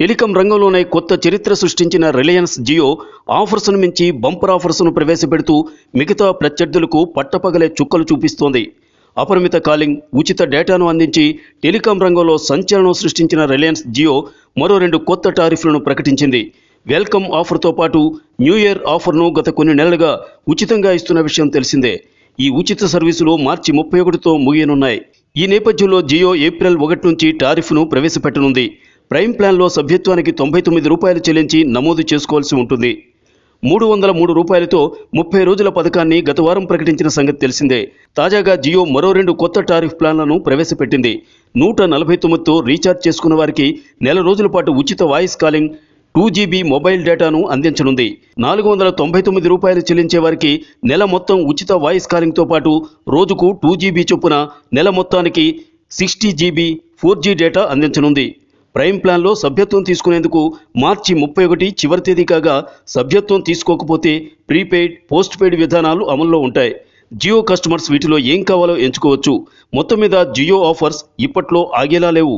Telecom రంగంలోనే కొత్త చరిత్ర సృష్టించిన రిలయన్స్ జియో ఆఫర్స్ను మించి బంపర్ ఆఫర్స్ను ప్రవేశపెడుతూ మిగతా ప్రత్యర్థులకు పట్టపగలే చుక్కలు చూపిస్తోంది. అపరిమిత కాలింగ్ ఉచిత డేటాను అందించి టెలికాం రంగంలో సంచలనం సృష్టించిన రిలయన్స్ జియో మరో రెండు కొత్త టారిఫ్లను ప్రకటించింది. వెల్కమ్ ఆఫర్తో పాటు న్యూ ఇయర్ ఆఫర్ను గత కొన్ని నెలలుగా ఉచితంగా ఇస్తున్న విషయం తెలిసిందే. ఈ ఉచిత సర్వీసులు మార్చి ముప్పై ఒకటితో ముగియనున్నాయి. ఈ నేపథ్యంలో జియో ఏప్రిల్ ఒకటి నుంచి టారిఫ్ను ప్రవేశపెట్టనుంది. ప్రైమ్ ప్లాన్లో సభ్యత్వానికి తొంభై తొమ్మిది రూపాయలు చెల్లించి నమోదు చేసుకోవాల్సి ఉంటుంది. మూడు వందల మూడు రూపాయలతో ముప్పై రోజుల పథకాన్ని గత వారం ప్రకటించిన సంగతి తెలిసిందే. తాజాగా జియో మరో రెండు కొత్త టారిఫ్ ప్లాన్లను ప్రవేశపెట్టింది. నూట నలభై తొమ్మిదితో రీఛార్జ్ చేసుకున్న వారికి నెల రోజుల పాటు ఉచిత voice calling two GB mobile డేటాను అందించనుంది. నాలుగు వందల తొంభై తొమ్మిది రూపాయలు చెల్లించే వారికి నెల మొత్తం ఉచిత వాయిస్ కాలింగ్తో పాటు రోజుకు టూ జీబీ చొప్పున నెల మొత్తానికి sixty GB four G data అందించనుంది. ప్రైమ్ ప్లాన్లో సభ్యత్వం తీసుకునేందుకు మార్చి ముప్పై ఒకటి చివరి తేదీ కాగా సభ్యత్వం తీసుకోకపోతే ప్రీపెయిడ్ పోస్ట్ పెయిడ్ విధానాలు అమల్లో ఉంటాయి. జియో కస్టమర్స్ వీటిలో ఏం కావాలో ఎంచుకోవచ్చు. మొత్తం మీద జియో ఆఫర్స్ ఇప్పట్లో ఆగేలా లేవు.